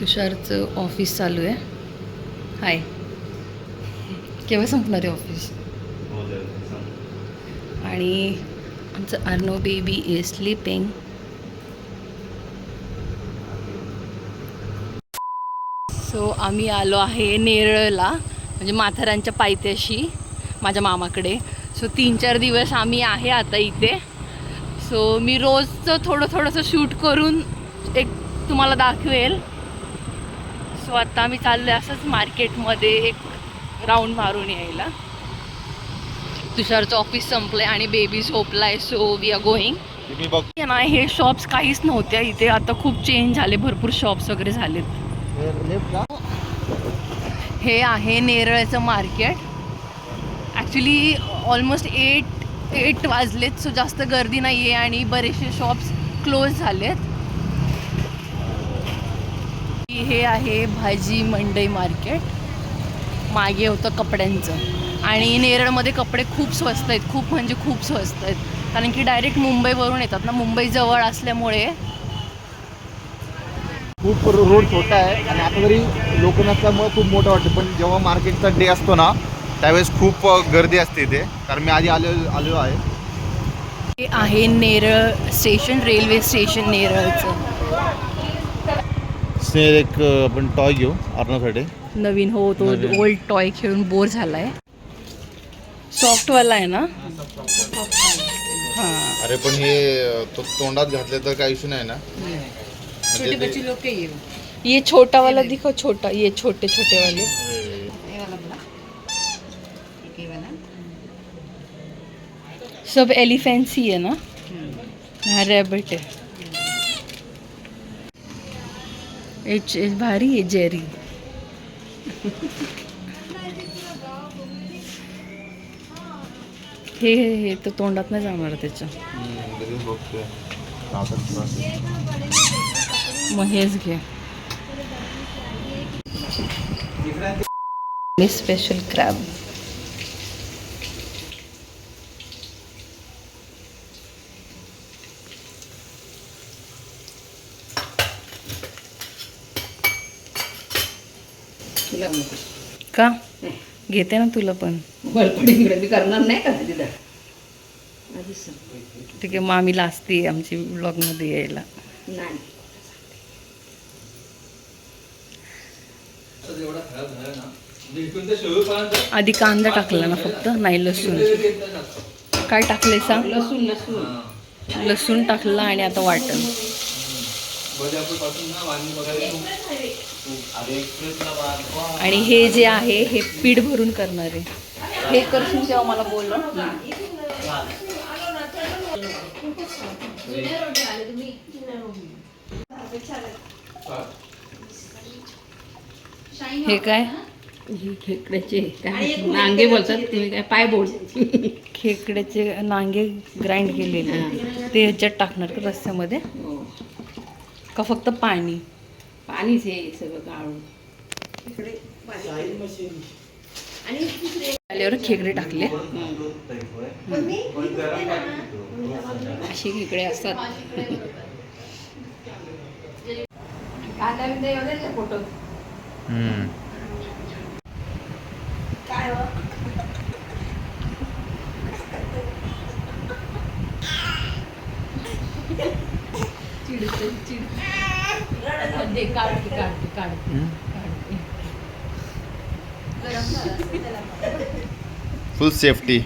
तुषारचं office चालू आहे. हाय केव्हा संपणार आहे ऑफिस आणि आमचं Arno baby is sleeping so आम्ही आलो आहे नेरळला म्हणजे माथारांच्या पायथ्याशी माझ्या मामाकडे. सो तीन चार दिवस आम्ही आहे आता इथे. सो मी रोजचं थोडं थोडंसं शूट करून एक तुम्हाला दाखवेल. सो आता आम्ही चाललो आहे असंच मार्केटमध्ये एक राऊंड मारून यायला. तुषारचं ऑफिस संपलंय आणि बेबी झोपलाय सो वी आर गोईंग ना हे शॉप्स काहीच नव्हत्या इथे. आता खूप चेंज झाले भरपूर शॉप्स वगैरे झालेत. हे आहे नेरळचं market actually almost eight eight वाजलेत सो जास्त गर्दी नाही आहे आणि बरेचसे शॉप्स क्लोज झालेत. हे आहे भाजी मंडई मार्केट. मागे होतं कपड्यांचं. आणि नेरळमध्ये कपडे खूप स्वस्त आहेत. खूप म्हणजे खूप स्वस्त आहेत. कारण की डायरेक्ट मुंबईवरून येतात ना. मुंबई जवळ असल्यामुळे खूप रोड छोटा आहे आणि आता जरी लोक नसल्यामुळे खूप मोठं वाटतं. पण जेव्हा मार्केटचा डे असतो ना त्यावेळेस खूप गर्दी असते इथे. कारण मी आधी आलो आलो आहे. हे आहे नेरळ स्टेशन रेल्वे स्टेशन नेरळचं. स्नेल एक आपण टॉय घेऊ अर्णासाठी नवीन हो तो नवीन. ओल्ड टॉय खेळून बोर झालाय. सॉफ्टवाला आहे ना? हाँ. अरे पण हे तो तोंडात घातले तर काही इश्यू नाही ना? म्हणजे ते- ये छोटा वाला दिखो छोटा ये छोटे छोटे वाले. ये वाला सब एलिफेंट्स ही है ना? हाँ रैबिट है एच भारी आहे जेरी हे हे हे तर तोंडात नाही जाणार त्याच्या मग हेच घ्या स्पेशल क्रॅब का? घेते ना तुला पण. इकडे. मी करणार नाही का. ठीक आहे मामी लाजती आमची ब्लॉगमध्ये यायला. नाही. आधी कांदा टाकला ना फक्त नाही लसूण. काय टाकले सांग? लसूण लसूण. लसूण टाकलं आणि आता वाटण. आणि हे जे आहे हे पीठ भरून करणार आहे. हे करशील तेव्हा मला बोल हे. काय? ही खेकड्याचे काय नांगे बोलतात तुम्ही काय पाय बोल. खेकड्याचे नांगे ग्राइंड केलेले ते ह्याच्यात टाकणार का रस्त्यामध्ये? हो. का फक्त पाणी? पाणीच हे सगळं गाळून. आल्यावर खेकडे टाकले. असे खेकडे असतात. कांदा बिंदा एवढ्याच फोटो. हम्म. काढते काढते काढते फुल सेफ्टी